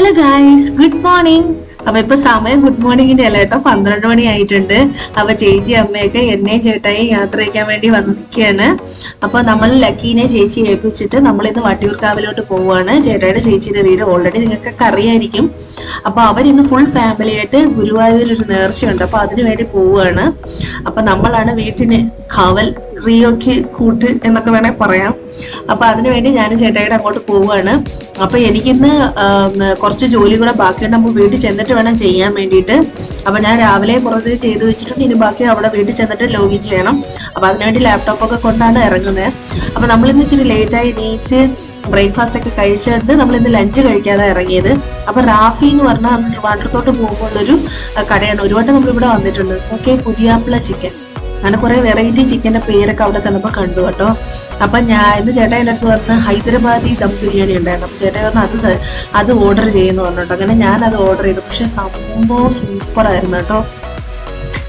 Hello guys good morning അപ്പൊ ഇപ്പൊ സമയം ഗുഡ് മോർണിംഗിന്റെ അല്ല കേട്ടോ. പന്ത്രണ്ട് മണി ആയിട്ടുണ്ട്. അപ്പൊ ചേച്ചി അമ്മയൊക്കെ എന്നെയും ചേട്ടായി യാത്ര ചെയ്യാൻ വേണ്ടി വന്ന് നിൽക്കുകയാണ്. അപ്പൊ നമ്മൾ ലക്കീനെ ചേച്ചി ഏൽപ്പിച്ചിട്ട് നമ്മൾ ഇന്ന് വട്ടിയൂർക്കാവിലോട്ട് പോവുകയാണ്. ചേട്ടായുടെ ചേച്ചിയുടെ വീട് ഓൾറെഡി നിങ്ങൾക്കൊക്കെ അറിയായിരിക്കും. അപ്പൊ അവരിന്ന് ഫുൾ ഫാമിലി ആയിട്ട് ഗുരുവായൂർ ഒരു നേർച്ചയുണ്ട്. അപ്പൊ അതിനു വേണ്ടി പോവുകയാണ്. അപ്പൊ നമ്മളാണ് വീട്ടിന് കാവൽ റിയോക്ക് കൂട്ട് എന്നൊക്കെ വേണേൽ പറയാം. അപ്പൊ അതിനുവേണ്ടി ഞാൻ ചേട്ടായിട്ട് അങ്ങോട്ട് പോവുകയാണ് അപ്പൊ എനിക്കിന്ന് കുറച്ച് ജോലി കൂടെ ബാക്കിയുണ്ട്. നമ്മൾ വീട്ടിൽ ചെന്നിട്ട് വേണം ചെയ്യാൻ വേണ്ടിയിട്ട്. അപ്പൊ ഞാൻ രാവിലെ കുറച്ച് ചെയ്തു വെച്ചിട്ടുണ്ട്. ഇനി ബാക്കി അവിടെ വീട്ടിൽ ചെന്നിട്ട് ലോഗിൻ ചെയ്യണം. അപ്പൊ അതിനുവേണ്ടി ലാപ്ടോപ്പ് ഒക്കെ കൊണ്ടാണ് ഇറങ്ങുന്നത് അപ്പൊ നമ്മൾ ഇന്ന് ഇച്ചിരി ലേറ്റായി നീച്ച് ബ്രേക്ക്ഫാസ്റ്റ് ഒക്കെ കഴിച്ചിട്ട് നമ്മൾ ഇന്ന് ലഞ്ച് കഴിക്കാതെ ഇറങ്ങിയത്. അപ്പൊ റാഫി എന്ന് പറഞ്ഞാൽ പോകുമ്പോഴൊരു അഹ് കടയാണ്. ഒരുപാട് നമ്മൾ ഇവിടെ വന്നിട്ടുണ്ട്. ഓക്കെ പുതിയാപ്പിള ചിക്കൻ അങ്ങനെ കുറേ വെറൈറ്റി ചിക്കന്റെ പേരൊക്കെ അവിടെ ചെന്നപ്പോൾ കണ്ടു കേട്ടോ. അപ്പൊ ഞാൻ ഇന്ന് ചേട്ടാ എന്റെ അടുത്ത് പറഞ്ഞ ഹൈദരാബാദി ദം ബിരിയാണി ഉണ്ടായിരുന്നു. അപ്പൊ ചേട്ടാ പറഞ്ഞു അത് അത് ഓർഡർ ചെയ്യുമെന്ന് പറഞ്ഞു അങ്ങനെ ഞാൻ അത് ഓർഡർ ചെയ്തു. പക്ഷേ സംഭവം സൂപ്പറായിരുന്നു കേട്ടോ.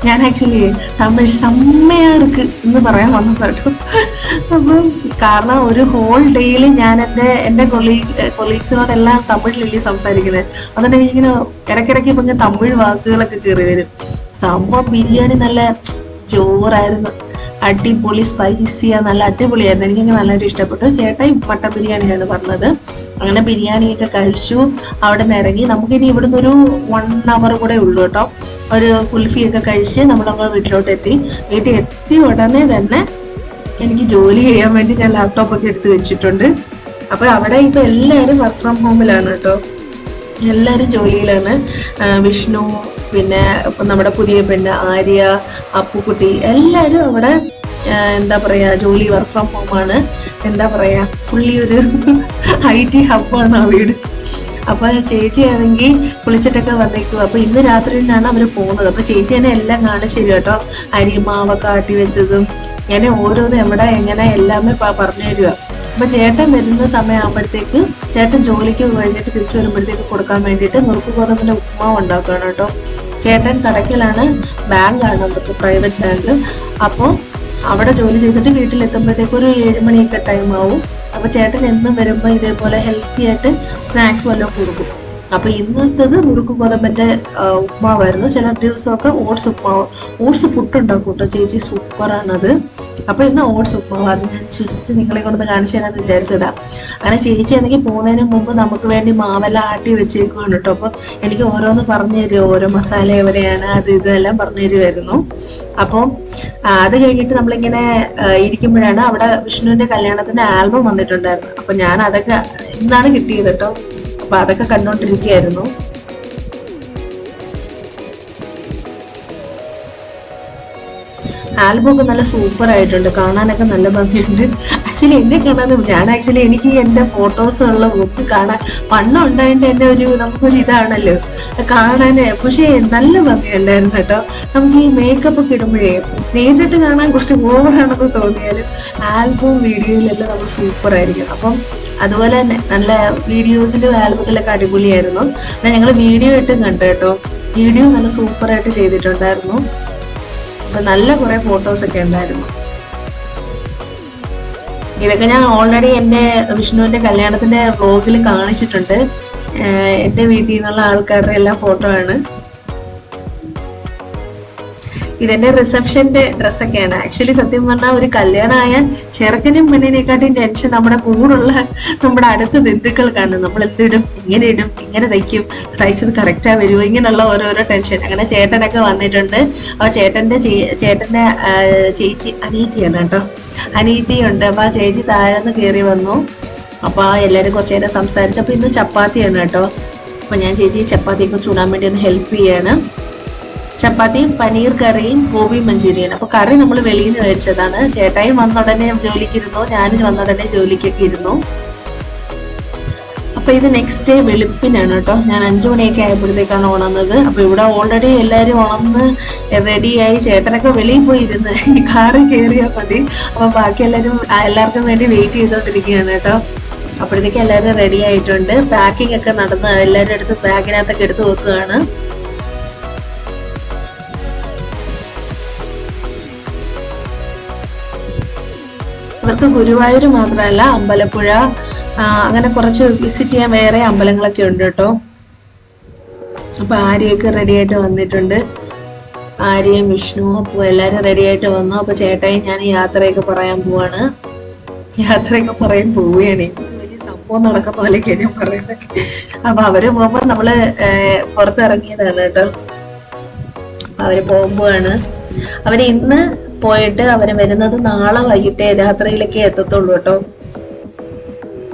ഞാൻ ആക്ച്വലി തമിഴ് സമ്മയാർക്ക് എന്ന് പറയാൻ വന്നു കേട്ടോ. അപ്പം കാരണം ഒരു ഹോൾ ഡേയിൽ ഞാൻ എന്റെ എന്റെ കൊളീഗ് കൊളീഗ്സിനോടെല്ലാം തമിഴിലല്ലേ സംസാരിക്കുന്നത്. അതുകൊണ്ട് എനിക്കിങ്ങനെ ഇടയ്ക്കിടയ്ക്ക് ഇപ്പം തമിഴ് വാക്കുകളൊക്കെ കയറി വരും. സംഭവം ബിരിയാണി നല്ല ചോറായിരുന്നു. അടിപൊളി സ്പൈസിയാ നല്ല അടിപൊളിയായിരുന്നു. എനിക്കങ്ങ് നല്ലതായിട്ട് ഇഷ്ടപ്പെട്ടു. ചേട്ടായി മട്ടൻ ബിരിയാണിയാണ് പറഞ്ഞത്. അങ്ങനെ ബിരിയാണിയൊക്കെ കഴിച്ചു. അവിടെ നിന്ന് ഇറങ്ങി. നമുക്കിനി ഇവിടുന്ന് ഒരു വൺ അവർ കൂടെ ഉള്ളൂ കേട്ടോ. ഒരു കുൽഫിയൊക്കെ കഴിച്ച് നമ്മളങ്ങ് വീട്ടിലോട്ട് എത്തി വീട്ടിൽ എത്തി ഉടനെ തന്നെ എനിക്ക് ജോലി ചെയ്യാൻ വേണ്ടി ഞാൻ ലാപ്ടോപ്പൊക്കെ എടുത്ത് വെച്ചിട്ടുണ്ട്. അപ്പോൾ അവിടെ ഇപ്പോൾ എല്ലാവരും വർക്ക് ഫ്രം ഹോമിലാണ് കേട്ടോ. എല്ലാവരും ജോലിയിലാണ്. വിഷ്ണു പിന്നെ നമ്മുടെ പുതിയ പെണ്ണ് ആര്യ അപ്പുക്കുട്ടി എല്ലാവരും അവിടെ എന്താ പറയുക ജോലി വർക്ക് ഫ്രം ഹോമാണ് എന്താ പറയുക ഫുള്ളി ഒരു ഐ ടി ഹബ്ബാണ് ആ വീട്. അപ്പൊ ചേച്ചി ആണെങ്കിൽ കുളിച്ചിട്ടൊക്കെ വന്നേക്കും. അപ്പൊ ഇന്ന് രാത്രിയിലാണ് അവർ പോകുന്നത്. അപ്പൊ ചേച്ചി തന്നെ എല്ലാം കാണിച്ചു കേട്ടോ. അരിമാവൊക്കെ ആട്ടി വെച്ചതും ഞാൻ ഓരോന്ന് എവിടെ എങ്ങനെ എല്ലാമേ പറഞ്ഞു തരിക അപ്പൊ ചേട്ടൻ വരുന്ന സമയമാകുമ്പോഴത്തേക്ക് ചേട്ടൻ ജോലിക്ക് കഴിഞ്ഞിട്ട് തിരിച്ചു വരുമ്പോഴത്തേക്ക് കൊടുക്കാൻ വേണ്ടിയിട്ട് നുറുക്ക് ഗോതമ്പിന്റെ ഉപ്മാവ് ഉണ്ടാക്കുകയാണ് കേട്ടോ. ചേട്ടൻ കടയ്ക്കലാണ് ബാങ്കാണ് നമുക്ക് പ്രൈവറ്റ് ബാങ്ക്. അപ്പോൾ അവിടെ ജോലി ചെയ്തിട്ട് വീട്ടിലെത്തുമ്പോഴത്തേക്ക് ഒരു ഏഴ് മണിയൊക്കെ ടൈം ആവും. അപ്പോൾ ചേട്ടൻ എന്നും വരുമ്പോൾ ഇതേപോലെ ഹെൽത്തി ആയിട്ട് സ്നാക്സ് വല്ലതും കൊടുക്കും. അപ്പൊ ഇന്നത്തേത് മുറുക്കും കൊതമ്പന്റെ ഉപ്മാവായിരുന്നു ചില ദിവസമൊക്കെ ഓട്സ് ഉപ്മാവ് ഓട്സ് പുട്ടുണ്ടാക്കും കേട്ടോ ചേച്ചി സൂപ്പറാണത്. അപ്പൊ ഇന്ന് ഓട്സ് ഉപ്മാവ് അത് ഞാൻ ചുസ്റ്റ് നിങ്ങളെ കൊണ്ടൊന്ന് കാണിച്ചു തരാന്ന് വിചാരിച്ചതാ. അങ്ങനെ ചേച്ചി ആണെങ്കിൽ പോകുന്നതിന് മുമ്പ് നമുക്ക് വേണ്ടി മാവെല്ലാം ആട്ടി വെച്ചേക്കുവാണ് കേട്ടോ അപ്പൊ എനിക്ക് ഓരോന്ന് പറഞ്ഞു തരുമോ ഓരോ മസാല എവിടെയാണ്? അത് ഇതെല്ലാം പറഞ്ഞു തരുമായിരുന്നു അപ്പം അത് കഴിഞ്ഞിട്ട് നമ്മളിങ്ങനെ ഇരിക്കുമ്പോഴാണ് അവിടെ വിഷ്ണുവിന്റെ കല്യാണത്തിന്റെ ആൽബം വന്നിട്ടുണ്ടായിരുന്നു. അപ്പൊ ഞാൻ അതൊക്കെ ഇന്നാണ് കിട്ടിയത് കേട്ടോ അപ്പൊ അതൊക്കെ ആൽബം ഒക്കെ നല്ല സൂപ്പർ ആയിട്ടുണ്ട് കാണാനൊക്കെ നല്ല ഭംഗിയുണ്ട്. ആക്ച്വലി എന്നെ കാണാനും ഞാൻ ആക്ച്വലി എനിക്ക് എന്റെ ഫോട്ടോസ് ഉള്ള ബുക്ക് കാണാൻ പണ്ണം ഉണ്ടായിട്ട് എന്റെ ഒരു നമുക്കൊരു ഇതാണല്ലോ. കാണാന് പക്ഷേ നല്ല ഭംഗിയുണ്ടായിരുന്നു കേട്ടോ. നമുക്ക് ഈ മേക്കപ്പ് ഒക്കെ ഇടുമ്പോഴേ നേരിട്ട് കാണാൻ കുറച്ച് ഓവറാണെന്ന് തോന്നിയാലും ആൽബവും വീഡിയോയിലെല്ലാം നമ്മൾ സൂപ്പർ ആയിരിക്കും. അപ്പം അതുപോലെ തന്നെ നല്ല വീഡിയോസിലും ആൽബത്തിലൊക്കെ അടിപൊളിയായിരുന്നു. എന്നാൽ ഞങ്ങൾ വീഡിയോ ഇട്ടും കണ്ടു കേട്ടോ. വീഡിയോ നല്ല സൂപ്പറായിട്ട് ചെയ്തിട്ടുണ്ടായിരുന്നു. അപ്പൊ നല്ല കുറെ ഫോട്ടോസ് ഒക്കെ ഉണ്ടായിരുന്നു. ഇതൊക്കെ ഞാൻ ഓൾറെഡി എന്റെ വിഷ്ണുവിന്റെ കല്യാണത്തിന്റെ വ്ലോഗിൽ കാണിച്ചിട്ടുണ്ട്. എന്റെ വീട്ടിൽ നിന്നുള്ള ആൾക്കാരുടെ എല്ലാം ഫോട്ടോ ആണ്. ഇതെന്റെ റിസപ്ഷന്റെ ഡ്രസ്സൊക്കെയാണ് ആക്ച്വലി സത്യം പറഞ്ഞാൽ ഒരു കല്യാണമായ ചെറുക്കനും പെണ്ണിനെക്കാട്ടും ടെൻഷൻ നമ്മുടെ കൂടുള്ള നമ്മുടെ അടുത്ത ബന്ധുക്കൾക്കാണ്. നമ്മൾ എന്തിടും ഇങ്ങനെ ഇടും? ഇങ്ങനെ തയ്ക്കും? തയ്ച്ചത് കറക്റ്റാ വരുമോ ഇങ്ങനെയുള്ള ഓരോരോ ടെൻഷൻ അങ്ങനെ ചേട്ടനൊക്കെ വന്നിട്ടുണ്ട്. അപ്പൊ ചേട്ടന്റെ ചേട്ടന്റെ ചേച്ചി അനീതിയാണ് കേട്ടോ. അനീതിയുണ്ട്. അപ്പൊ ആ ചേച്ചി താഴെന്ന് കയറി വന്നു. അപ്പൊ ആ എല്ലാരും കുറച്ചു നേരം സംസാരിച്ചു. അപ്പൊ ഇന്ന് ചപ്പാത്തിയാണ് കേട്ടോ. അപ്പൊ ഞാൻ ചേച്ചി ചപ്പാത്തിയൊക്കെ ചൂടാൻ വേണ്ടി ഒന്ന് ഹെൽപ്പ് ചെയ്യാണ്. ചപ്പാത്തിയും പനീർ കറിയും ഗോബി മഞ്ചൂരിയൻ. അപ്പൊ കറി നമ്മൾ വെളിയിൽ നിന്ന് മേടിച്ചതാണ്. ചേട്ടായും ജോലിക്ക് ഇരുന്നു. ഞാനും വന്ന ഉടനെ ജോലിക്കൊക്കെ ഇരുന്നു. അപ്പൊ ഇത് നെക്സ്റ്റ് ഡേ വെളുപ്പിനാണ് കേട്ടോ. ഞാൻ അഞ്ചു മണിയൊക്കെ ആയപ്പോഴത്തേക്കാണ് ഉണർന്നത് അപ്പൊ ഇവിടെ ഓൾറെഡി എല്ലാരും ഉണർന്ന് റെഡിയായി ചേട്ടനൊക്കെ വെളിയിൽ പോയി ഇരുന്ന് ഈ കാറിൽ കയറിയാൽ മതി. അപ്പൊ ബാക്കി എല്ലാവരും എല്ലാവർക്കും വേണ്ടി വെയിറ്റ് ചെയ്തോണ്ടിരിക്കുകയാണ് കേട്ടോ. അപ്പോഴത്തേക്ക് എല്ലാവരും റെഡി ആയിട്ടുണ്ട്. പാക്കിംഗ് ഒക്കെ നടന്ന് എല്ലാവരും എടുത്ത് ബാഗിനകത്തൊക്കെ എടുത്ത് വെക്കുകയാണ്. ഇവർക്ക് ഗുരുവായൂർ മാത്രമല്ല അമ്പലപ്പുഴ അങ്ങനെ കുറച്ച് വിസിറ്റ് ചെയ്യാൻ വേറെ അമ്പലങ്ങളൊക്കെ ഉണ്ട് കേട്ടോ. അപ്പൊ ആര്യയൊക്കെ റെഡി ആയിട്ട് വന്നിട്ടുണ്ട്. ആര്യയും വിഷ്ണുവും അപ്പോൾ എല്ലാവരും റെഡി ആയിട്ട് വന്നു. അപ്പൊ ചേട്ടായി ഞാൻ യാത്രയൊക്കെ പറയാൻ പോവാണ്. യാത്രയൊക്കെ പറയാൻ പോവുകയാണ്. വലിയ സംഭവം നടക്കുന്ന പോലെയൊക്കെ ഞാൻ പറയുന്നത്. അപ്പൊ അവർ പോകുമ്പോ നമ്മൾ പുറത്തിറങ്ങിയതാണ് കേട്ടോ. അവർ പോകുമ്പോഴാണ്. അവർ ഇന്ന് പോയിട്ട് അവന് വരുന്നത് നാളെ വൈകിട്ടേ രാത്രിയിലേക്ക് എത്തത്തുള്ളൂ കേട്ടോ.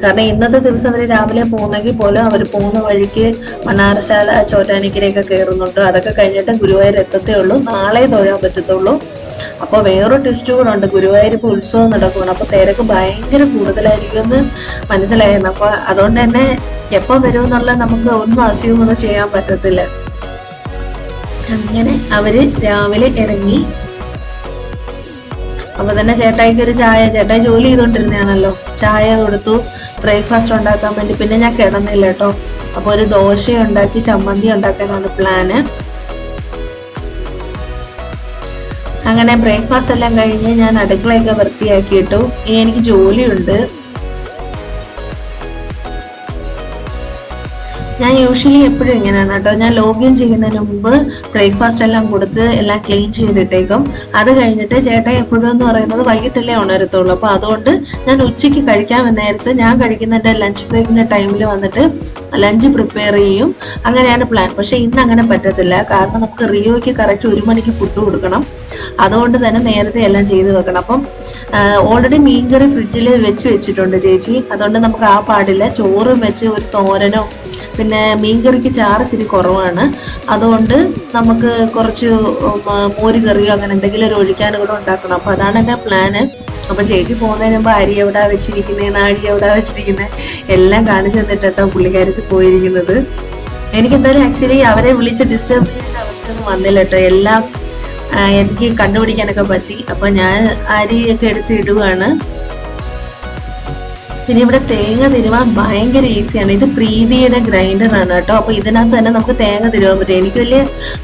കാരണം ഇന്നത്തെ ദിവസം അവർ രാവിലെ പോകുന്നെങ്കിൽ പോലും അവർ പോകുന്ന വഴിക്ക് മണ്ണാറശാല ചോറ്റാനിക്കരയൊക്കെ കയറുന്നുണ്ട്. അതൊക്കെ കഴിഞ്ഞിട്ട് ഗുരുവായൂർ എത്തത്തേ ഉള്ളൂ. നാളെ തൊഴാൻ പറ്റത്തുള്ളൂ. അപ്പോൾ വേറൊരു ട്വിസ്റ്റ് കൂടെ ഉണ്ട് ഗുരുവായൂർ ഇപ്പോൾ ഉത്സവം നടക്കുകയാണ് അപ്പോൾ തിരക്ക് ഭയങ്കര കൂടുതലായിരിക്കും എന്ന് മനസ്സിലായിരുന്നു. അപ്പോൾ അതുകൊണ്ട് തന്നെ എപ്പം വരുമെന്നുള്ള നമുക്ക് ഒന്നും അസ്യൂമൊന്നും ചെയ്യാൻ പറ്റത്തില്ല. അങ്ങനെ അവർ രാവിലെ ഇറങ്ങി അപ്പൊ തന്നെ ചേട്ടായിക്ക് ഒരു ചായ ചേട്ടായി ജോലി ചെയ്തുകൊണ്ടിരുന്നതാണല്ലോ ചായ കൊടുത്തു ബ്രേക്ക്ഫാസ്റ്റ് ഉണ്ടാക്കാൻ വേണ്ടി. പിന്നെ ഞാൻ കിടന്നില്ല കേട്ടോ. അപ്പൊ ഒരു ദോശ ഉണ്ടാക്കി ചമ്മന്തി ഉണ്ടാക്കാനാണ് പ്ലാന് അങ്ങനെ ബ്രേക്ക്ഫാസ്റ്റ് എല്ലാം കഴിഞ്ഞ് ഞാൻ അടുക്കളയൊക്കെ വൃത്തിയാക്കിയിട്ടു. ഇനി എനിക്ക് ജോലിയുണ്ട്. ഞാൻ യൂഷ്വലി എപ്പോഴും ഇങ്ങനെയാണ് കേട്ടോ. ഞാൻ ലോഗിൻ ചെയ്യുന്നതിന് മുമ്പ് ബ്രേക്ക്ഫാസ്റ്റ് എല്ലാം കൊടുത്ത് എല്ലാം ക്ലീൻ ചെയ്തിട്ടേക്കും. അത് കഴിഞ്ഞിട്ട് ചേട്ടൻ എപ്പോഴും എന്ന് പറയുന്നത് വൈകിട്ടല്ലേ ഉണരത്തുള്ളൂ. അപ്പോൾ അതുകൊണ്ട് ഞാൻ ഉച്ചയ്ക്ക് കഴിക്കാൻ നേരത്തെ ഞാൻ കഴിക്കുന്നതിന്റെ ലഞ്ച് ബ്രേക്കിന്റെ ടൈമിൽ വന്നിട്ട് ലഞ്ച് പ്രിപ്പയർ ചെയ്യും. അങ്ങനെയാണ് പ്ലാൻ പക്ഷേ ഇന്ന് അങ്ങനെ പറ്റത്തില്ല. കാരണം നമുക്ക് റിയോയ്ക്ക് കറക്റ്റ് ഒരു മണിക്ക് ഫുഡ് കൊടുക്കണം. അതുകൊണ്ട് തന്നെ നേരത്തെ എല്ലാം ചെയ്ത് വെക്കണം. അപ്പം ഓൾറെഡി മീൻകറി ഫ്രിഡ്ജിൽ വെച്ച് വെച്ചിട്ടുണ്ട് ചേച്ചി. അതുകൊണ്ട് നമുക്ക് ആ പാടില്ല. ചോറും വെച്ച് ഒരു തോരനോ പിന്നെ മീൻകറിക്ക് ചാറ് ഇച്ചിരി കുറവാണ്. അതുകൊണ്ട് നമുക്ക് കുറച്ച് മോര് കറിയോ അങ്ങനെ എന്തെങ്കിലും ഒരു ഒഴിക്കാനും കൂടെ ഉണ്ടാക്കണം. അപ്പോൾ അതാണ് എന്റെ പ്ലാന്. അപ്പം ചേച്ചി പോകുന്നതിന് മുമ്പ് അരി എവിടെ വെച്ചിരിക്കുന്നത് നാഴി എവിടെ വെച്ചിരിക്കുന്നത് എല്ലാം കാണിച്ചു തന്നിട്ടോ പുള്ളിക്കാരിക്ക് പോയിരിക്കുന്നത്. എനിക്കെന്തായാലും ആക്ച്വലി അവരെ വിളിച്ച് ഡിസ്റ്റർബ് ചെയ്യേണ്ട അവസ്ഥയൊന്നും വന്നില്ല കേട്ടോ എല്ലാം എനിക്ക് കണ്ടുപിടിക്കാനൊക്കെ പറ്റി. അപ്പം ഞാൻ അരിയൊക്കെ എടുത്ത് ഇടുവാണ് പിന്നെ ഇവിടെ തേങ്ങ തിരുവാൻ ഭയങ്കര ഈസിയാണ്. ഇത് പ്രീതിയുടെ ഗ്രൈൻഡർ ആണ് കേട്ടോ. അപ്പൊ ഇതിനകത്ത് തന്നെ നമുക്ക് തേങ്ങ തിരുവാൻ പറ്റും. എനിക്ക് വലിയ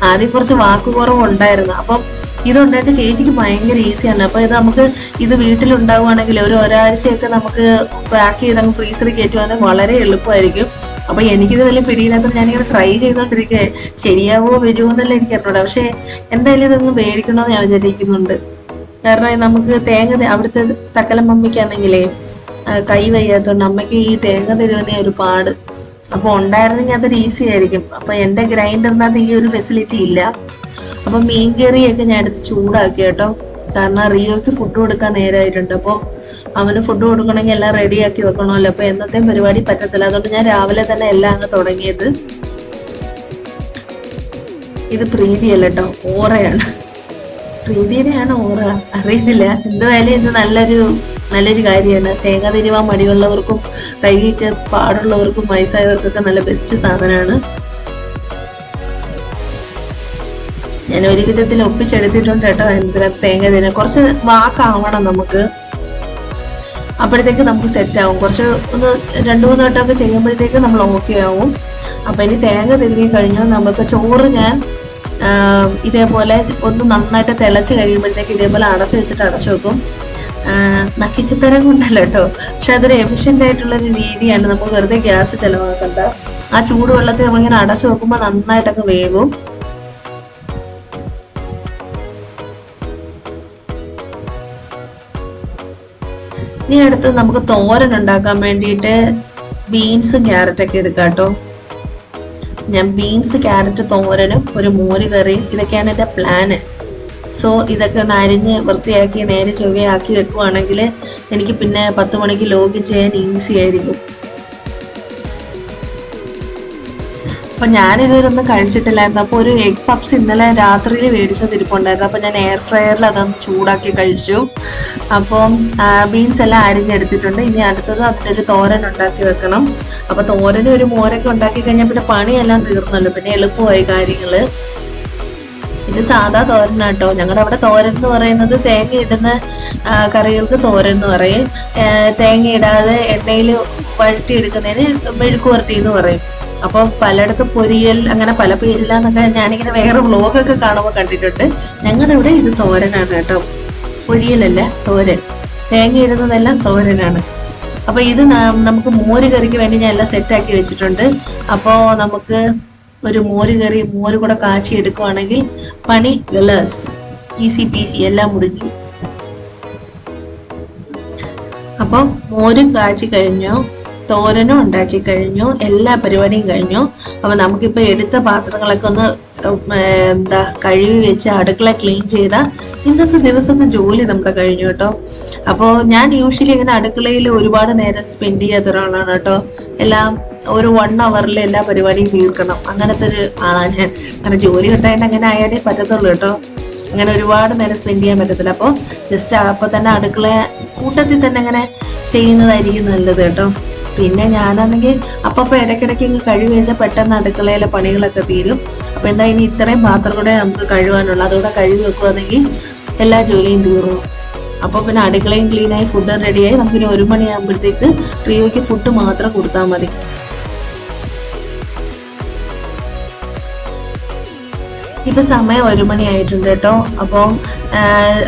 ആദ്യം കുറച്ച് വാക്കുകുറവ് ഉണ്ടായിരുന്നു. അപ്പം ഇതുണ്ടായിട്ട് ചേച്ചിക്ക് ഭയങ്കര ഈസിയാണ്. അപ്പൊ ഇത് നമുക്ക് ഇത് വീട്ടിലുണ്ടാവുകയാണെങ്കിൽ ഒരു ഒരാഴ്ചയൊക്കെ നമുക്ക് പാക്ക് ചെയ്ത് അങ്ങ് ഫ്രീസറിൽ കയറ്റുവാണെങ്കിൽ വളരെ എളുപ്പമായിരിക്കും. അപ്പൊ എനിക്കിത് വലിയ പിടിയില്ലാത്ത ഞാനിങ്ങനെ ട്രൈ ചെയ്തോണ്ടിരിക്കുക ശരിയാവോ വരുമോ എന്നല്ലേ എനിക്ക് അറിഞ്ഞൂടാ. പക്ഷെ എന്തായാലും ഇതൊന്ന് മേടിക്കണമെന്ന് ഞാൻ വിചാരിക്കുന്നുണ്ട്. കാരണം നമുക്ക് തേങ്ങ അവിടുത്തെ തക്കലം മമ്മിക്കാണെങ്കിലേ കൈ വയ്യാത്തോണ്ട് അമ്മയ്ക്ക് ഈ തേങ്ങ തരുന്ന ഒരു പാട്. അപ്പൊ ഉണ്ടായിരുന്നെങ്കിൽ അതൊരു ഈസി ആയിരിക്കും. അപ്പൊ എന്റെ ഗ്രൈൻഡറിനകത്ത് ഈ ഒരു ഫെസിലിറ്റി ഇല്ല. അപ്പൊ മീൻ കറിയൊക്കെ ഞാൻ എടുത്ത് ചൂടാക്കി കേട്ടോ. കാരണം റിയോയ്ക്ക് ഫുഡ് കൊടുക്കാൻ നേരമായിട്ടുണ്ട് അപ്പോൾ അവന് ഫുഡ് കൊടുക്കണമെങ്കിൽ എല്ലാം റെഡിയാക്കി വെക്കണമല്ലോ. അപ്പൊ എന്നത്തെ പരിപാടി പറ്റത്തില്ല. അതുകൊണ്ട് ഞാൻ രാവിലെ തന്നെ എല്ലാം അങ്ങ് തുടങ്ങിയത്. ഇത് പ്രീതിയല്ല കേട്ടോ. ഓറയാണ്. പ്രീതിയുടെയാണ് ഓറ. അറിയത്തില്ല എന്തായാലും ഇത് നല്ലൊരു നല്ലൊരു കാര്യമാണ്. തേങ്ങ തിരുവാൻ മടിയുള്ളവർക്കും കൈകിട്ട് പാടുള്ളവർക്കും വയസ്സായവർക്കൊക്കെ നല്ല ബെസ്റ്റ് സാധനമാണ്. ഞാൻ ഒരു വിധത്തിൽ ഒപ്പിച്ചെടുത്തിട്ടുണ്ട് കേട്ടോ എന്തിനാ തേങ്ങ തിന കുറച്ച് വാക്കാവണം നമുക്ക്. അപ്പോഴത്തേക്ക് നമുക്ക് സെറ്റ് ആവും. കുറച്ച് ഒന്ന് രണ്ടു മൂന്ന് വട്ടമൊക്കെ ചെയ്യുമ്പോഴത്തേക്ക് നമ്മൾ ഓക്കെ ആവും. അപ്പൊ ഇനി തേങ്ങ തിരുകി കഴിഞ്ഞാൽ നമുക്ക് ചോറ് ഞാൻ ഇതേപോലെ ഒന്ന് നന്നായിട്ട് തിളച്ച് കഴിയുമ്പോഴത്തേക്ക് ഇതേപോലെ അടച്ചു വെച്ചിട്ട് അടച്ചു വെക്കും. നക്കിത്തരം കൊണ്ടല്ല കേട്ടോ. പക്ഷെ അതൊരു എഫിഷ്യന്റ് ആയിട്ടുള്ള ഒരു രീതിയാണ്. നമ്മൾ വെറുതെ ഗ്യാസ് ചെലവാക്കണ്ട. ആ ചൂടുവെള്ളത്തിൽ നമ്മളിങ്ങനെ അടച്ചു വെക്കുമ്പോൾ നന്നായിട്ടൊക്കെ വേവും. ഇനി അടുത്ത് നമുക്ക് തോരൻ ഉണ്ടാക്കാൻ വേണ്ടിയിട്ട് ബീൻസും ക്യാരറ്റൊക്കെ എടുക്കാം കേട്ടോ. ഞാൻ ബീൻസ് ക്യാരറ്റ് തോരനും ഒരു മോര് കറിയും ഇതൊക്കെയാണ് എന്റെ പ്ലാന് സോ ഇതൊക്കെ ഒന്ന് അരിഞ്ഞ് വൃത്തിയാക്കി നേരെ ചൊവ്വയാക്കി വെക്കുവാണെങ്കിൽ എനിക്ക് പിന്നെ പത്ത് മണിക്ക് ലോഗിൻ ചെയ്യാൻ ഈസി ആയിരിക്കും. അപ്പൊ ഞാനിതുവരൊന്നും കഴിച്ചിട്ടില്ലായിരുന്നു. അപ്പോൾ ഒരു എഗ് പപ്സ് ഇന്നലെ രാത്രിയിൽ മേടിച്ചത് ഇരിപ്പുണ്ടായിരുന്നു. അപ്പൊ ഞാൻ എയർ ഫ്രയറിൽ അതൊന്ന് ചൂടാക്കി കഴിച്ചു. അപ്പം ബീൻസ് എല്ലാം അരിഞ്ഞെടുത്തിട്ടുണ്ട്. ഇനി അടുത്തത് അതിനൊരു തോരൻ ഉണ്ടാക്കി വെക്കണം. അപ്പൊ തോരനും ഒരു മോരൊക്കെ ഉണ്ടാക്കി കഴിഞ്ഞാൽ പിന്നെ പണിയെല്ലാം തീർന്നല്ലോ. പിന്നെ എളുപ്പമായി കാര്യങ്ങൾ. ഇത് സാധാ തോരനാട്ടോ. ഞങ്ങളുടെ അവിടെ തോരൻ എന്ന് പറയുന്നത് തേങ്ങ ഇടുന്ന കറികൾക്ക് തോരൻ എന്ന് പറയും. തേങ്ങ ഇടാതെ എണ്ണയിൽ വഴറ്റി എടുക്കുന്നതിന് മെഴുക്ക് പുരട്ടി എന്ന് പറയും. അപ്പൊ പലയിടത്തും പൊരിയൽ അങ്ങനെ പല പേരിലാന്നൊക്കെ ഞാനിങ്ങനെ വേറെ വ്ലോഗൊക്കെ കാണുമ്പോൾ കണ്ടിട്ടുണ്ട്. ഞങ്ങളുടെ ഇവിടെ ഇത് തോരനാണ് കേട്ടോ. പൊരിയലല്ല തോരൻ. തേങ്ങ ഇടുന്നതെല്ലാം തോരനാണ്. അപ്പൊ ഇത് നമുക്ക് മോര് കറിക്ക് വേണ്ടി ഞാൻ എല്ലാം സെറ്റാക്കി വെച്ചിട്ടുണ്ട്. അപ്പോൾ നമുക്ക് ഒരു മോര് കറി മോര് കൂടെ കാച്ചി എടുക്കുവാണെങ്കിൽ പണി ഗലേഴ്സ്. ഈസി പീസി എല്ലാം മുടിഞ്ഞു അപ്പം മോരും കാച്ചി കഴിഞ്ഞു? തോരനും ഉണ്ടാക്കി കഴിഞ്ഞു എല്ലാ പരിപാടിയും കഴിഞ്ഞു. അപ്പൊ നമുക്കിപ്പോ എടുത്ത പാത്രങ്ങളൊക്കെ ഒന്ന് എന്താ കഴുകി വെച്ച് അടുക്കള ക്ലീൻ ചെയ്ത ഇന്നത്തെ ദിവസത്തെ ജോലി നമ്മുടെ കഴിഞ്ഞു കേട്ടോ. അപ്പോൾ ഞാൻ യൂഷ്വലി ഇങ്ങനെ അടുക്കളയിൽ ഒരുപാട് നേരം സ്പെൻഡ് ചെയ്യാത്ത ഒരാളാണ് കേട്ടോ. എല്ലാം ഒരു വൺ അവറിൽ എല്ലാ പരിപാടിയും തീർക്കണം. അങ്ങനത്തെ ഒരു ആളാണ് ഞാൻ. കാരണം ജോലി കിട്ടാണ്ട് അങ്ങനെ ആയാലേ പറ്റത്തുള്ളൂ കേട്ടോ. അങ്ങനെ ഒരുപാട് നേരം സ്പെൻഡ് ചെയ്യാൻ പറ്റത്തില്ല. അപ്പോൾ ജസ്റ്റ് അപ്പോൾ തന്നെ അടുക്കള കൂട്ടത്തിൽ തന്നെ അങ്ങനെ ചെയ്യുന്നതായിരിക്കും നല്ലത് കേട്ടോ. പിന്നെ ഞാനാണെങ്കിൽ അപ്പപ്പോൾ ഇടയ്ക്കിടയ്ക്ക് ഇങ്ങ് കഴുകി വെച്ചാൽ പെട്ടെന്ന് അടുക്കളയിലെ പണികളൊക്കെ തീരും. അപ്പോൾ എന്താ ഇനി ഇത്രയും പാത്രം കൂടെ നമുക്ക് കഴുകാനുള്ളൂ. അതുകൂടെ കഴുകി വെക്കുവാണെങ്കിൽ എല്ലാ ജോലിയും തീർന്നു. അപ്പോൾ പിന്നെ അടുക്കളയും ക്ലീനായി ഫുഡ് റെഡിയായി നമുക്കിനി ഒരു മണിയാകുമ്പോഴത്തേക്ക് റിയോയ്ക്ക് ഫുഡ് മാത്രം കൊടുത്താൽ മതി. ഇപ്പൊ സമയം ഒരു മണിയായിട്ടുണ്ട് കേട്ടോ. അപ്പോൾ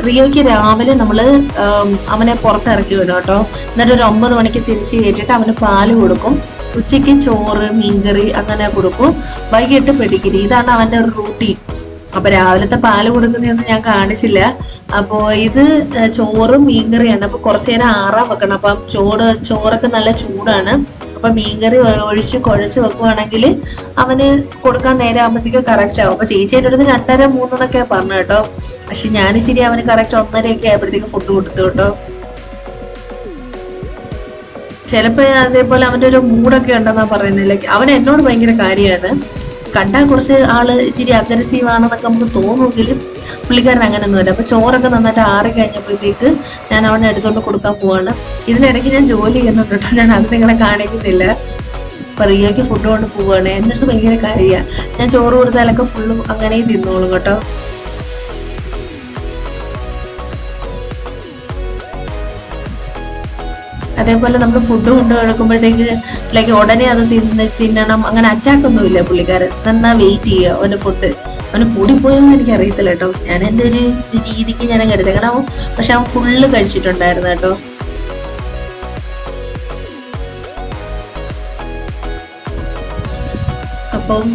റിയോയ്ക്ക് രാവിലെ നമ്മൾ അവനെ പുറത്തിറക്കി വിടും കേട്ടോ. എന്നിട്ട് ഒരു ഒമ്പത് മണിക്ക് തിരിച്ച് കയറ്റിട്ട് അവന് പാൽ കൊടുക്കും. ഉച്ചയ്ക്ക് ചോറ് മീൻകറി അങ്ങനെ കൊടുക്കും. വൈകിട്ട് പെടിക്കിരി. ഇതാണ് അവന്റെ ഒരു റൂട്ടീൻ അപ്പൊ രാവിലത്തെ പാൽ കൊടുക്കുന്നതൊന്നും ഞാൻ കാണിച്ചില്ല. അപ്പോ ഇത് ചോറും മീൻകറിയാണ്. അപ്പൊ കുറച്ചു നേരം ആറാൻ വെക്കണം. അപ്പം ചോറ് ചോറൊക്കെ നല്ല ചൂടാണ്. അപ്പൊ മീൻകറി ഒഴിച്ച് കുഴച്ച് വെക്കുവാണെങ്കിൽ അവന് കൊടുക്കാൻ നേരം ആകുമ്പോഴത്തേക്ക് കറക്റ്റ് ആവും. അപ്പൊ ചേച്ചി എന്റെ അടുത്ത് രണ്ടര മൂന്നെന്നൊക്കെ പറഞ്ഞു കേട്ടോ. പക്ഷെ ഞാൻ ശരി അവന് കറക്റ്റ് ഒന്നരയൊക്കെ ആയപ്പോഴത്തേക്ക് ഫുഡ് കൊടുത്തു കേട്ടോ. ചിലപ്പോ അതേപോലെ അവന്റെ ഒരു മൂഡൊക്കെ ഉണ്ടെന്നാ പറയുന്നില്ല അവൻ എന്നോട് ഭയങ്കര കാര്യമാണ്. കണ്ടാൽ കുറച്ച് ആൾ ഇച്ചിരി അഗ്രസീവ് ആണെന്നൊക്കെ നമുക്ക് തോന്നുമെങ്കിലും പുള്ളിക്കാരൻ അങ്ങനെയൊന്നുമല്ല അപ്പൊ ചോറൊക്കെ നന്നായിട്ട് ആറി കഴിഞ്ഞപ്പോഴത്തേക്ക് ഞാൻ അവിടെ എടുത്തോണ്ട് കൊടുക്കാൻ പോവാണ്. ഇതിനിടയ്ക്ക് ഞാൻ ജോലി ചെയ്യുന്നുണ്ട് ഞാൻ അത് നിങ്ങളെ കാണിക്കുന്നില്ല റിയോയ്ക്ക് ഫുഡ് കൊണ്ട് പോവാണ്. എന്റെ അടുത്ത് ഭയങ്കര കാര്യമാണ് ഞാൻ ചോറ് കൊടുത്താലൊക്കെ ഫുള്ളും അങ്ങനെ തിന്നോളും കേട്ടോ. അതേപോലെ നമ്മൾ ഫുഡ് കൊണ്ട് കിടക്കുമ്പോഴത്തേക്ക് ലൈക്ക് ഉടനെ അത് തിന്ന് തിന്നണം അങ്ങനെ അറ്റാക്ക് ഒന്നുമില്ല പുള്ളിക്കാരൻ. നന്നാ വെയിറ്റ് ചെയ്യുക അവന്റെ ഫുഡ് അവന് കൂടിപ്പോയോന്ന് എനിക്ക് അറിയത്തില്ല കേട്ടോ. ഞാൻ എന്റെ ഒരു രീതിക്ക് ഞാൻ അങ്ങ് എടുത്തേ. കാരണം അവൻ പക്ഷെ അവൻ ഫുള്ള് കഴിച്ചിട്ടുണ്ടായിരുന്നു കേട്ടോ. അപ്പം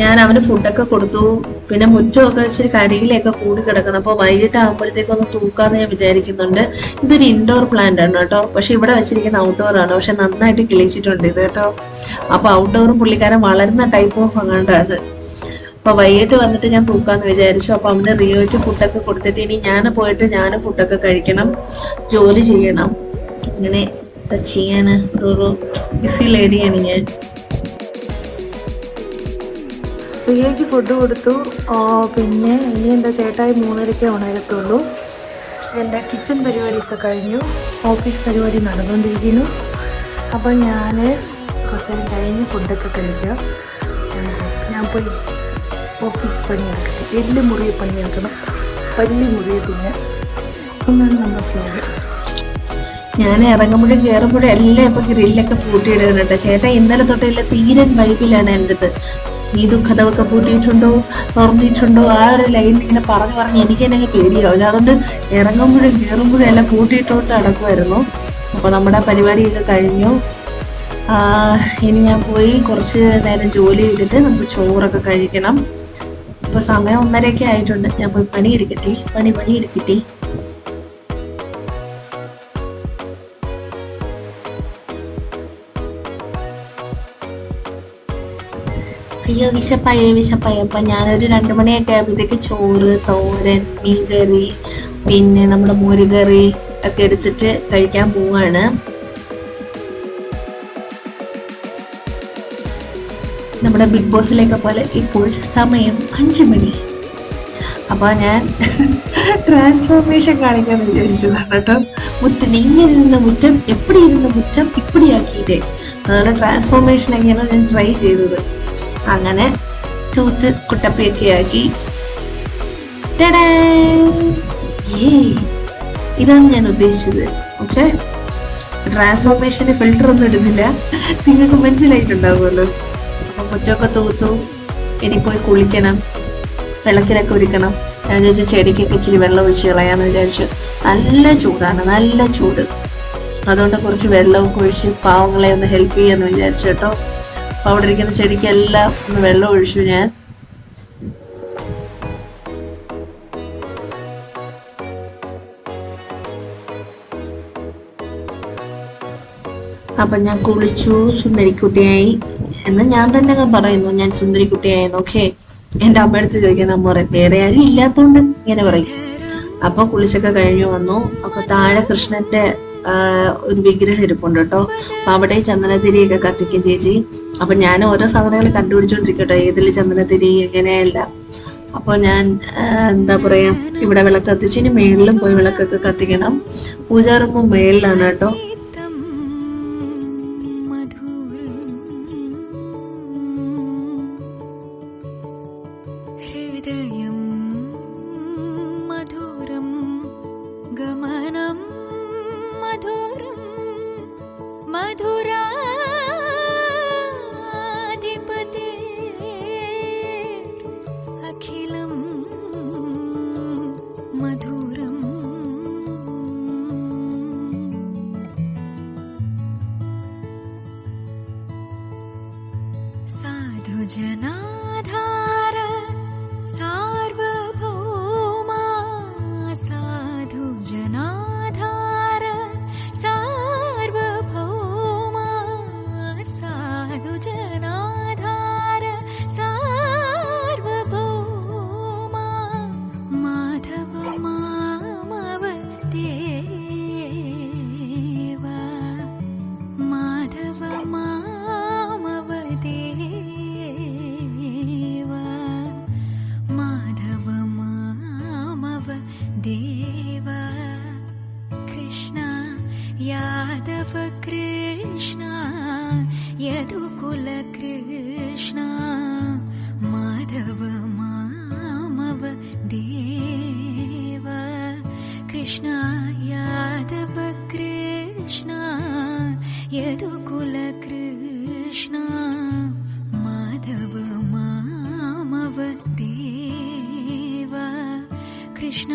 ഞാൻ അവന് ഫുഡൊക്കെ കൊടുത്തു. പിന്നെ മുറ്റമൊക്കെ ഇച്ചിരി കരിയിലൊക്കെ കൂടി കിടക്കുന്നു. അപ്പോൾ വൈകിട്ട് ആകുമ്പോഴത്തേക്ക് ഒന്ന് തൂക്കാന്ന് ഞാൻ വിചാരിക്കുന്നുണ്ട്. ഇതൊരു ഇൻഡോർ പ്ലാന്റ് ആണ് കേട്ടോ. പക്ഷെ ഇവിടെ വെച്ചിരിക്കുന്ന ഔട്ട്ഡോർ ആണ്. പക്ഷെ നന്നായിട്ട് കിളിച്ചിട്ടുണ്ട് ഇത് കേട്ടോ. അപ്പോൾ ഔട്ട്ഡോറും പുള്ളിക്കാരൻ വളരുന്ന ടൈപ്പ് ഓഫ് അങ്ങാണ്ടാണ് അപ്പൊ വൈകിട്ട് വന്നിട്ട് ഞാൻ തൂക്കാന്ന് വിചാരിച്ചു. അപ്പൊ അവന് റിയോയ്ക്ക് ഫുഡൊക്കെ കൊടുത്തിട്ട് ഇനി ഞാൻ പോയിട്ട് ഞാൻ ഫുഡൊക്കെ കഴിക്കണം ജോലി ചെയ്യണം. എന്താ ചെയ്യാന് ഒരു ബിസി ലേഡിയാണ് ഞാൻ. റിയോയ്ക്ക് ഫുഡ് കൊടുത്തു. പിന്നെ ഇനി എന്താ ചേട്ടായി മൂന്നരയ്ക്ക് ഉണരത്തുള്ളൂ. എന്റെ കിച്ചൺ പരിപാടിയൊക്കെ കഴിഞ്ഞു. ഓഫീസ് പരിപാടി നടന്നുകൊണ്ടിരിക്കുന്നു അപ്പോൾ ഞാൻ കുറച്ച് കഴിഞ്ഞ് ഫുഡൊക്കെ കഴിക്കാം. ഞാൻ പോയി ഓഫീസ് പണിയെടുക്കട്ടെ എല്ല് മുറിയെ പണിയെടുക്കണം. പല്ലി മുറിയെ പിന്നെ ഒന്നാണ് നമ്മുടെ സ്ലോഗൻ ഞാൻ ഇറങ്ങുമ്പോഴും കയറുമ്പോഴും എല്ലാം ഇപ്പൊ ഗ്രില്ലൊക്കെ പൂട്ടിയിടുന്നുണ്ട്. ചേട്ടാ ഇന്നലെ തൊട്ടില്ല തീരൻ വൈബിലാണ് എന്റെ നീ ദുഃഖതമൊക്കെ പൂട്ടിയിട്ടുണ്ടോ? തുറന്നിട്ടുണ്ടോ ആ ഒരു ലൈൻ ഇങ്ങനെ പറഞ്ഞു പറഞ്ഞ് എനിക്ക് തന്നെ പേടിയാവില്ല പേടിയാവും. അതുകൊണ്ട് ഇറങ്ങുമ്പോഴും കയറുമ്പോഴും എല്ലാം പൂട്ടിയിട്ടോണ്ട് നടക്കുമായിരുന്നു അപ്പോൾ നമ്മുടെ പരിപാടിയൊക്കെ കഴിഞ്ഞു. ഇനി ഞാൻ പോയി കുറച്ച് നേരം ജോലി ചെയ്തിട്ട് നമുക്ക് ചോറൊക്കെ കഴിക്കണം. ഇപ്പൊ സമയം ഒന്നരയൊക്കെ ആയിട്ടുണ്ട്. ഞാൻ പോയി പണി എടുക്കട്ടെ പണി പണി എടുക്കട്ടെ അയ്യോ വിശപ്പായി വിശപ്പായി. അപ്പൊ ഞാനൊരു രണ്ടു മണിയൊക്കെ ആകുമ്പോഴത്തേക്ക് ചോറ് തോരൻ മീൻകറി പിന്നെ നമ്മുടെ മോരുകറി ഒക്കെ എടുത്തിട്ട് കഴിക്കാൻ പോവാണ്. നമ്മുടെ ബിഗ് ബോസിലേക്ക് പോലെ ഇപ്പോൾ സമയം അഞ്ച് മണി. അപ്പോൾ ഞാൻ ട്രാൻസ്ഫോർമേഷൻ കാണിക്കാൻ വിചാരിച്ചതാണ് കേട്ടോ. മുറ്റം ഇങ്ങനെ ഇരുന്ന മുറ്റം എപ്പടി ഇരുന്ന മുറ്റം ഇപ്പടിയാക്കിയിട്ടേ അതുകൊണ്ട് ട്രാൻസ്ഫോർമേഷൻ എങ്ങനെയാണ് ഞാൻ ട്രൈ ചെയ്തത്. അങ്ങനെ തൂത്ത് കുട്ടപ്പിയൊക്കെ ആക്കി! ഇതാണ് ഞാൻ ഉദ്ദേശിച്ചത്. ഓക്കെ ട്രാൻസ്ഫോർമേഷന് ഫിൽറ്റർ ഒന്നും ഇടുന്നില്ല. നിങ്ങൾക്ക് മനസ്സിലായിട്ടുണ്ടാവുമല്ലോ. മുറ്റമൊക്കെ തൂത്തു. ഇനി പോയി കുളിക്കണം. വിളക്കിലൊക്കെ ഒരുക്കണം. ഞാൻ വിചാരിച്ചു ചെടിക്കൊക്കെ ഇച്ചിരി വെള്ളം ഒഴിച്ച് കളയാന്ന് വിചാരിച്ചു. നല്ല ചൂടാണ്. നല്ല ചൂട്. അതുകൊണ്ട് കുറച്ച് വെള്ളമൊക്കെ ഒഴിച്ച് പാവങ്ങളെ ഒന്ന് ഹെൽപ്പ് ചെയ്യാന്ന് വിചാരിച്ചു കേട്ടോ. അപ്പോൾ അവിടെ ഇരിക്കുന്ന ചെടിക്കെല്ലാം ഒന്ന് വെള്ളം ഒഴിച്ചു ഞാൻ. അപ്പം ഞാൻ കുളിച്ചു. സുന്ദരിക്കുട്ടിയായി. എന്ന് ഞാൻ തന്നെ പറയുന്നു. ഞാൻ സുന്ദരിക്കുട്ടിയായെന്ന് ഓക്കെ. എന്റെ അമ്മയടുത്ത് ചോദിക്കുന്ന അമ്മ പറയും വേറെ ആരും ഇല്ലാത്തോണ്ട്? ഇങ്ങനെ പറയും. അപ്പൊ കുളിച്ചൊക്കെ കഴിഞ്ഞു വന്നു. അപ്പൊ താഴെ കൃഷ്ണന്റെ ഒരു വിഗ്രഹം ഇരിപ്പുണ്ട് കേട്ടോ. അപ്പൊ അവിടെ ചന്ദനത്തിരിയൊക്കെ കത്തിക്കും ചേച്ചി. അപ്പൊ ഞാൻ ഓരോ സാധനങ്ങൾ കണ്ടുപിടിച്ചോണ്ടിരിക്കട്ടോ. ഏതിൽ ചന്ദനത്തിരി എങ്ങനെയല്ല. അപ്പൊ ഞാൻ എന്താ പറയാ ഇവിടെ വിളക്ക് കത്തിച്ചു. ഇനി മേളിലും പോയി വിളക്കൊക്കെ കത്തിക്കണം. പൂജാറുമ്പോ മേളിലാണ് കേട്ടോ. अखिलं यादव कृष्ण यदुकुल कृष्ण माधव मामव देवा कृष्ण यादव कृष्ण यदुकुल कृष्ण माधव मामव देवा कृष्ण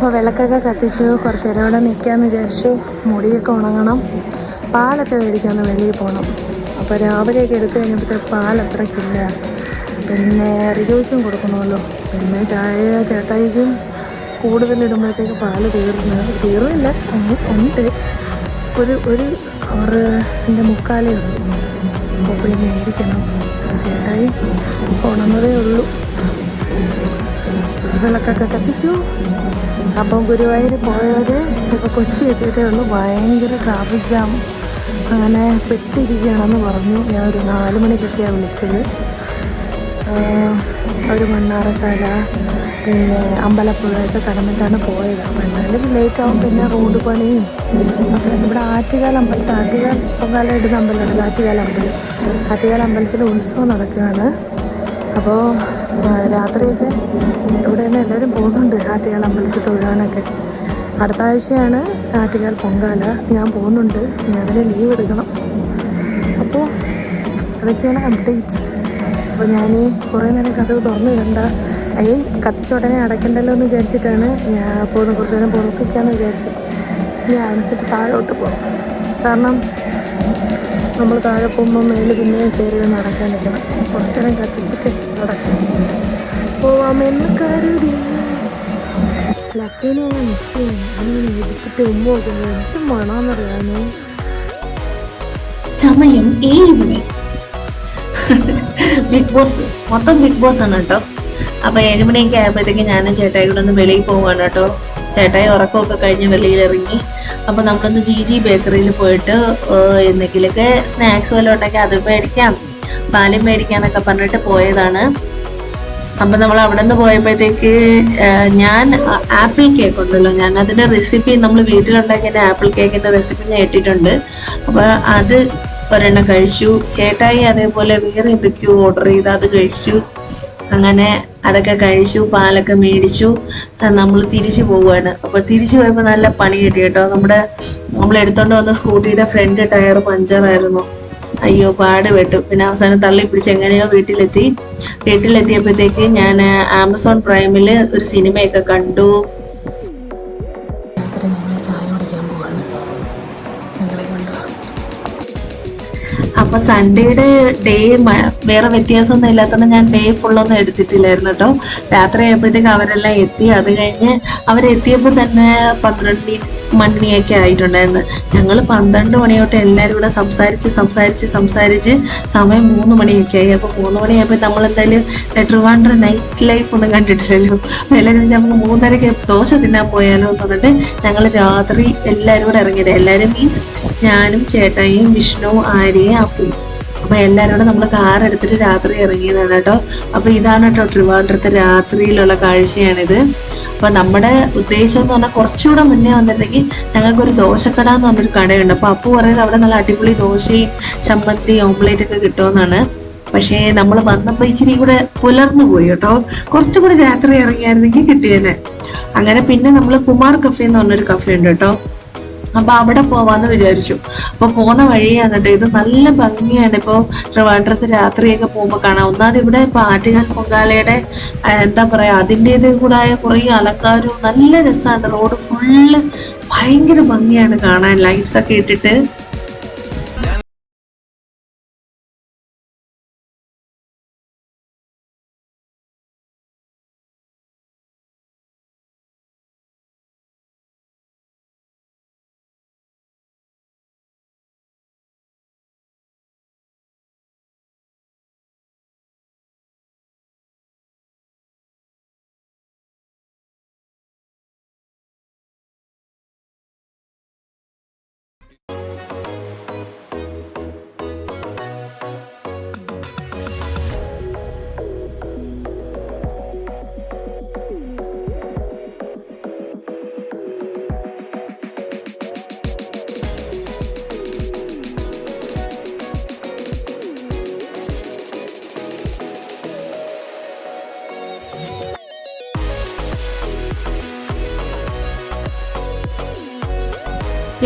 അപ്പോൾ വിളക്കൊക്കെ കത്തിച്ചു കുറച്ച് നേരം ഇവിടെ നിൽക്കാമെന്ന് വിചാരിച്ചു. മുടിയൊക്കെ ഉണങ്ങണം. പാലൊക്കെ മേടിക്കാമെന്ന് വെളിയിൽ പോകണം അപ്പോൾ രാവിലെയൊക്കെ എടുത്തു കഴിഞ്ഞപ്പോഴത്തെ പാൽ അത്രയ്ക്കില്ല പിന്നെ റിജോയ്ക്കും കൊടുക്കണമല്ലോ. പിന്നെ ചായ ചേട്ടായിക്കും കൂടുതലിടുമ്പോഴത്തേക്ക് പാൽ തീർന്നു. തീർന്നില്ല എങ്കിൽ ഉണ്ട്. ഒരു ഒരു ആറ് എന്റെ മുക്കാലേ ഉള്ളൂ. അപ്പോൾ പോയി മേടിക്കണം. ചേട്ടായി ഉണർന്നതേ ഉള്ളൂ. വിളക്കൊക്കെ കത്തിച്ചു. അപ്പം ഗുരുവായൂർ പോയവർ ഇപ്പോൾ കൊച്ചി എത്തിയിട്ടേ ഉള്ളൂ. ഭയങ്കര ട്രാഫിക് ജാം അങ്ങനെ പെട്ടിരിക്കുകയാണെന്ന് പറഞ്ഞു. ഞാൻ ഒരു നാല് മണിക്കൊക്കെയാണ് വിളിച്ചത്. ഒരു മണ്ണാറശാല പിന്നെ അമ്പലപ്പുഴയൊക്കെ കടന്നിട്ടാണ് പോയത്. അപ്പോൾ എന്നാലും ലേറ്റ് ആവും. പിന്നെ റോഡ് പണിയും. ഇവിടെ ആറ്റുകാൽ അമ്പലത്തിൽ ആറ്റുകാൽ പൊങ്കാല ഇടുന്ന അമ്പലമുണ്ട് ആറ്റുകാൽ അമ്പലം. ആറ്റുകാൽ അമ്പലത്തിൽ ഉത്സവം നടക്കുകയാണ്. അപ്പോൾ രാത്രിയൊക്കെ ഇവിടെ നിന്ന് എല്ലാവരും പോകുന്നുണ്ട്. ആറ്റുകാൽ അമ്പലത്തിൽ തൊഴാനൊക്കെ അടുത്ത ആഴ്ചയാണ് ആറ്റുകാൽ പൊങ്കാല. ഞാൻ പോകുന്നുണ്ട്. ഞാൻ അതിന് ലീവ് എടുക്കണം. അപ്പോൾ അതൊക്കെയാണ് അപ്ഡേറ്റ്സ് അപ്പോൾ ഞാൻ കുറേ നേരം കഥ തുറന്നു ഇടണ്ട മീൻ കത്തിച്ചുടനെ അടയ്ക്കണ്ടല്ലോ എന്ന് വിചാരിച്ചിട്ടാണ് ഞാൻ പോകുന്ന കുറച്ച് നേരം പുറത്തേക്കാന്ന് വിചാരിച്ചത് ഞാൻ അടച്ചിട്ട് താഴോട്ട് പോകും കാരണം നമ്മൾ താഴെ പോകുമ്പോൾ മേലെ പിന്നെ കയറി നടക്കാൻ നിൽക്കണം. കുറച്ച് നേരം കത്തിച്ചിട്ട് അടച്ചു പോവാമെന്ന് കരുതി. ലക്കേനെ ഞാൻ മിസ് ചെയ്യുന്നു അങ്ങനെ എടുത്തിട്ട് ഉമ്മ നോക്കുന്നത് മണമെന്നറിയാമോ സമയം ബിഗ് ബോസ് മൊത്തം ബിഗ് ബോസ് ആണ് കേട്ടോ. അപ്പൊ ഏഴുമണിയൊക്കെ ആയപ്പോഴത്തേക്ക് ഞാനും ചേട്ടായി കൂടെ ഒന്ന് വെളിയിൽ പോവാണ് കേട്ടോ. ചേട്ടായി ഉറക്കമൊക്കെ കഴിഞ്ഞ് വെളിയിൽ ഇറങ്ങി അപ്പൊ നമ്മളൊന്ന് ജി ജി ബേക്കറിയിൽ പോയിട്ട് എന്തെങ്കിലുമൊക്കെ സ്നാക്സ് വല്ലതും ഉണ്ടെങ്കിൽ അത് മേടിക്കാം. പാലും മേടിക്കാന്നൊക്കെ പറഞ്ഞിട്ട് പോയതാണ്. അപ്പൊ നമ്മൾ അവിടെ നിന്ന് പോയപ്പോഴത്തേക്ക് ഞാൻ ആപ്പിൾ കേക്ക് ഉണ്ടല്ലോ ഞാൻ അതിന്റെ റെസിപ്പി നമ്മൾ വീട്ടിലുണ്ടാക്കിയ ആപ്പിൾ കേക്കിന്റെ റെസിപ്പി ഞാൻ ഇട്ടിട്ടുണ്ട്. അപ്പൊ അത് ഒരെണ്ണം കഴിച്ചു. ചേട്ടായി അതേപോലെ വേറെ എന്തൊക്കെയോ ഓർഡർ ചെയ്ത് അത് കഴിച്ചു. അങ്ങനെ അതൊക്കെ കഴിച്ചു പാലൊക്കെ മേടിച്ചു നമ്മൾ തിരിച്ചു പോവുകയാണ് അപ്പൊ തിരിച്ചു പോയപ്പോൾ നല്ല പണി കിട്ടി കേട്ടോ. നമ്മുടെ നമ്മൾ എടുത്തോണ്ട് വന്ന സ്കൂട്ടിയുടെ ഫ്രണ്ട് ടയർ പഞ്ചറായിരുന്നു. അയ്യോ പാട് വെട്ടു പിന്നെ അവസാനം തള്ളി പിടിച്ച് എങ്ങനെയോ വീട്ടിലെത്തി. വീട്ടിലെത്തിയപ്പോഴത്തേക്ക് ഞാൻ ആമസോൺ പ്രൈമിൽ ഒരു സിനിമയൊക്കെ കണ്ടു. അപ്പൊ സൺഡേയുടെ ഡേ വേറെ വ്യത്യാസമൊന്നും ഇല്ലാത്തതുകൊണ്ട് ഞാൻ ഡേ ഫുള്ളൊന്നും എടുത്തിട്ടില്ലായിരുന്നു കേട്ടോ രാത്രി ആയപ്പോഴത്തേക്ക് അവരെല്ലാം എത്തി. അത് കഴിഞ്ഞ് അവരെത്തിയപ്പോൾ തന്നെ പന്ത്രണ്ട് മണിയൊക്കെ ആയിട്ടുണ്ടായിരുന്നു. ഞങ്ങൾ പന്ത്രണ്ട് മണിയോട്ട് എല്ലാവരും കൂടെ സംസാരിച്ച് സംസാരിച്ച് സംസാരിച്ച് സമയം മൂന്ന് മണിയൊക്കെ ആയി. അപ്പോൾ മൂന്ന് മണിയായപ്പോൾ നമ്മൾ എന്തായാലും ട്രിവാൻഡ്രം നൈറ്റ് ലൈഫ് ഒന്നും കണ്ടിട്ടില്ലല്ലോ. അപ്പോൾ എല്ലാവരും വെച്ചാൽ നമുക്ക് മൂന്നരയ്ക്ക് ദോശ തിന്നാൻ പോയാലോ എന്ന് പറഞ്ഞിട്ട് ഞങ്ങൾ രാത്രി എല്ലാവരും കൂടെ ഇറങ്ങിയത്. എല്ലാവരും മീൻസ് ഞാനും ചേട്ടായും വിഷ്ണു ആര്യയും അപ്പു. അപ്പോൾ എല്ലാവരും കൂടെ നമ്മൾ കാർ എടുത്തിട്ട് രാത്രി ഇറങ്ങിയതാണ് കേട്ടോ. അപ്പോൾ ഇതാണ് കേട്ടോ ട്രിവാൻഡ്രത്തെ രാത്രിയിലുള്ള കാഴ്ചയാണിത്. അപ്പൊ നമ്മുടെ ഉദ്ദേശം എന്ന് പറഞ്ഞാൽ കുറച്ചുകൂടെ മുന്നേ വന്നിട്ടുണ്ടെങ്കിൽ ഞങ്ങൾക്ക് ഒരു ദോശക്കട എന്ന് പറഞ്ഞൊരു കടയുണ്ട്. അപ്പൊ അപ്പു പറയുന്നത് അവിടെ നല്ല അടിപൊളി ദോശയും ചമ്മന്തി ഓംലേറ്റ് ഒക്കെ കിട്ടുമെന്നാണ്. പക്ഷേ നമ്മൾ വന്നപ്പോൾ ഇച്ചിരി കൂടെ പുലർന്നു പോയി കേട്ടോ. കുറച്ചും കൂടെ രാത്രി ഇറങ്ങിയായിരുന്നെങ്കിൽ കിട്ടിയേനെ. അങ്ങനെ പിന്നെ നമ്മൾ കുമാർ കഫേ എന്ന് പറഞ്ഞൊരു കഫേ ഉണ്ട് കേട്ടോ. അപ്പൊ അവിടെ പോവാന്ന് വിചാരിച്ചു. അപ്പൊ പോന്ന വഴിയാണ് കേട്ടോ ഇത് നല്ല ഭംഗിയാണ്. ഇപ്പൊ ട്രിവാൻഡ്രത്ത് രാത്രിയൊക്കെ പോകുമ്പോ കാണാം. ഒന്നാമത് ഇവിടെ ഇപ്പൊ പൊങ്കാലയുടെ എന്താ പറയാ അതിന്റെത് കൂടായ കുറെ അലങ്കാരവും നല്ല രസമാണ് റോഡ് ഫുള്ള് ഭയങ്കര ഭംഗിയാണ് കാണാൻ. ലൈറ്റ്സ് ഒക്കെ ഇട്ടിട്ട്.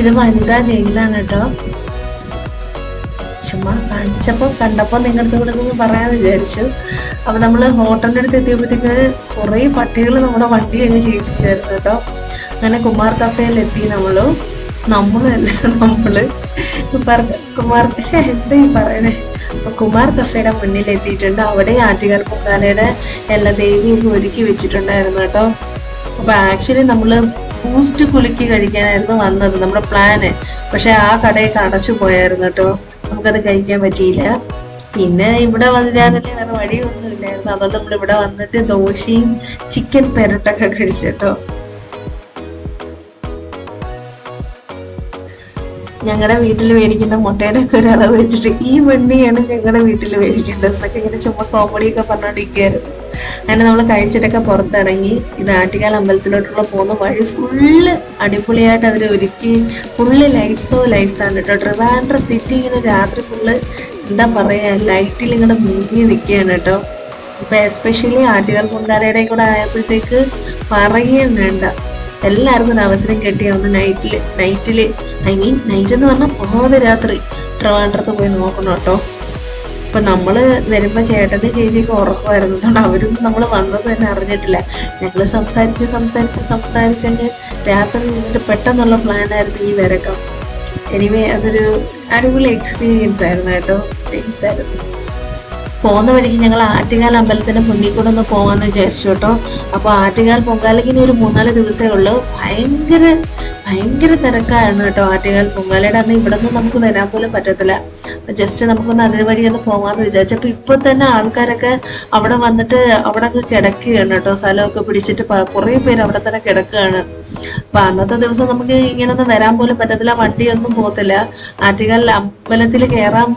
ഇത് വനിതാ ജയിലാണ് കേട്ടോ. ചുമ്മാ കാണിച്ചപ്പോൾ കണ്ടപ്പോൾ നിങ്ങളുടെ കൂടെ ഒന്ന് പറയാന്ന് വിചാരിച്ചു. അപ്പൊ നമ്മൾ ഹോട്ടലിന്റെ അടുത്ത് എത്തിയപ്പോഴത്തേക്ക് കുറേ പട്ടികൾ നമ്മുടെ വണ്ടി അങ്ങ് ചേസ് ചെയ്തായിരുന്നു കേട്ടോ. അങ്ങനെ കുമാർ കഫേയിൽ എത്തി നമ്മൾ. നമ്മളല്ല നമ്മൾ. കുമാർ കുമാർ പക്ഷെ എന്താ ഈ പറയണേ കുമാർ കഫേയുടെ മുന്നിൽ എത്തിയിട്ടുണ്ട്. അവിടെ ആറ്റുകാൽ പൊങ്കാലയുടെ എല്ലാ ദേവിയൊക്കെ ഒരുക്കി വെച്ചിട്ടുണ്ടായിരുന്നു കേട്ടോ. അപ്പൊ ആക്ച്വലി നമ്മൾ ബൂസ്റ്റ് കുലുക്കി കഴിക്കാനായിരുന്നു വന്നത് നമ്മുടെ പ്ലാന് പക്ഷെ ആ കടയൊക്കെ അടച്ചു പോയായിരുന്നു കേട്ടോ. നമുക്കത് കഴിക്കാൻ പറ്റിയില്ല. പിന്നെ ഇവിടെ വന്നിട്ടാണല്ലേ വേറെ വഴിയൊന്നും ഇല്ലായിരുന്നു. അതുകൊണ്ട് നമ്മൾ ഇവിടെ വന്നിട്ട് ദോശയും ചിക്കൻ പെരട്ടൊക്കെ കഴിച്ചു കേട്ടോ. ഞങ്ങളുടെ വീട്ടിൽ മേടിക്കുന്ന മുട്ടയുടെ ഒക്കെ ഒരു അളവ് വെച്ചിട്ട് ഈ വെണ്ണിയാണ് ഞങ്ങളുടെ വീട്ടിൽ മേടിക്കേണ്ടത്. എന്നൊക്കെ ഇങ്ങനെ ചുമ്മാ കോമഡിയൊക്കെ പറഞ്ഞോണ്ടിരിക്കുകയായിരുന്നു അങ്ങനെ നമ്മൾ കഴിച്ചിട്ടൊക്കെ പുറത്തിറങ്ങി ഇത് ആറ്റുകാൽ അമ്പലത്തിലോട്ടുള്ള പോകുന്ന വഴി ഫുള്ള് അടിപൊളിയായിട്ട് അവർ ഒരുക്കി. ഫുള്ള് ലൈറ്റ്സോ ലൈറ്റ്സ് ആണ് കേട്ടോ ട്രിവാൻഡ്ര സിറ്റി ഇങ്ങനെ രാത്രി ഫുള്ള് എന്താ പറയുക ലൈറ്റിൽ ഇങ്ങനെ മുങ്ങി നിൽക്കുകയാണ് കേട്ടോ ഇപ്പം എസ്പെഷ്യലി ആറ്റുകാൽ പൊങ്കാലയുടെ കൂടെ ആയപ്പോഴത്തേക്ക് പറയുകയും വേണ്ട. എല്ലാവർക്കും ഒരു അവസരം കിട്ടിയ നൈറ്റിൽ നൈറ്റിൽ ഐ മീൻ നൈറ്റ് എന്ന് പറഞ്ഞാൽ പാതിരാത്രി ട്രിവാൻഡ്രത്ത് പോയി നോക്കണം കേട്ടോ ഇപ്പൊ നമ്മൾ വരുമ്പോ ചേട്ടന്റെ ചേച്ചിക്ക് ഉറക്കമായിരുന്നു അതുകൊണ്ട് അവരൊന്നും നമ്മൾ വന്നത് തന്നെ അറിഞ്ഞിട്ടില്ല. ഞങ്ങൾ സംസാരിച്ച് സംസാരിച്ച് സംസാരിച്ചങ്ങ് രാത്രി നിന്നിട്ട് പെട്ടെന്നുള്ള പ്ലാനായിരുന്നു ഈ വരക്കം. എനിവേ അതൊരു അടിപൊളി എക്സ്പീരിയൻസ് ആയിരുന്നു കേട്ടോ. നൈസ് ആയിരുന്നു. പോകുന്ന വഴിക്ക് ഞങ്ങൾ ആറ്റുകാൽ അമ്പലത്തിന്റെ മുന്നിൽ കൂടെ ഒന്ന് പോകാന്ന് വിചാരിച്ചു കേട്ടോ. അപ്പോൾ ആറ്റുകാൽ പൊങ്കാലയ്ക്ക് ഇനി ഒരു മൂന്നാൽ ദിവസമേ ഉള്ളൂ. ഭയങ്കര ഭയങ്കര തിരക്കാണ് കേട്ടോ ആറ്റുകാൽ പൊങ്കാലയുടെ അന്ന് ഇവിടെ നിന്ന് നമുക്ക് വരാൻ പോലും പറ്റത്തില്ല. അപ്പം ജസ്റ്റ് നമുക്കൊന്ന് അതിന് വഴി ഒന്ന് പോകാമെന്ന് വിചാരിച്ചു. അപ്പൊ ഇപ്പൊ തന്നെ ആൾക്കാരൊക്കെ അവിടെ വന്നിട്ട് അവിടെ അങ്ങ് കിടക്കുകയാണ് കേട്ടോ. സ്ഥലമൊക്കെ പിടിച്ചിട്ട് കുറേ പേര് അവിടെ തന്നെ കിടക്കുകയാണ്. അപ്പൊ അന്നത്തെ ദിവസം നമുക്ക് ഇങ്ങനൊന്നും വരാൻ പോലും പറ്റത്തില്ല. വണ്ടിയൊന്നും പോകത്തില്ല. ആറ്റുകാൽ അമ്പലത്തിൽ കയറാൻ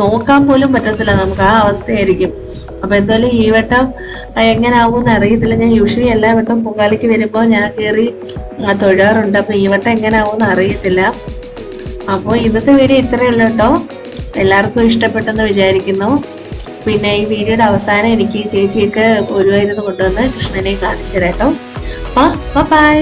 നോക്കാൻ പോലും പറ്റത്തില്ല. നമുക്ക് ആ അവസ്ഥയായിരിക്കും. അപ്പൊ എന്തായാലും ഈ വട്ടം എങ്ങനാവും അറിയത്തില്ല. ഞാൻ യൂഷ്വലി എല്ലാ വട്ടം പൊങ്കാലയ്ക്ക് വരുമ്പോൾ ഞാൻ കയറി തൊഴാറുണ്ട്. അപ്പൊ ഈ വട്ടം എങ്ങനാവും അറിയത്തില്ല. അപ്പോൾ ഇന്നത്തെ വീഡിയോ ഇത്രയേ ഉള്ളൂ കേട്ടോ. എല്ലാവർക്കും ഇഷ്ടപ്പെട്ടെന്ന് വിചാരിക്കുന്നു. പിന്നെ ഈ വീഡിയോയുടെ അവസാനം എനിക്ക് ചേച്ചിയൊക്കെ ഗുരുവായൂരിന്ന് കൊണ്ടുവന്ന് കൃഷ്ണനെ കാണിച്ചു തരാം കേട്ടോ. ബൈ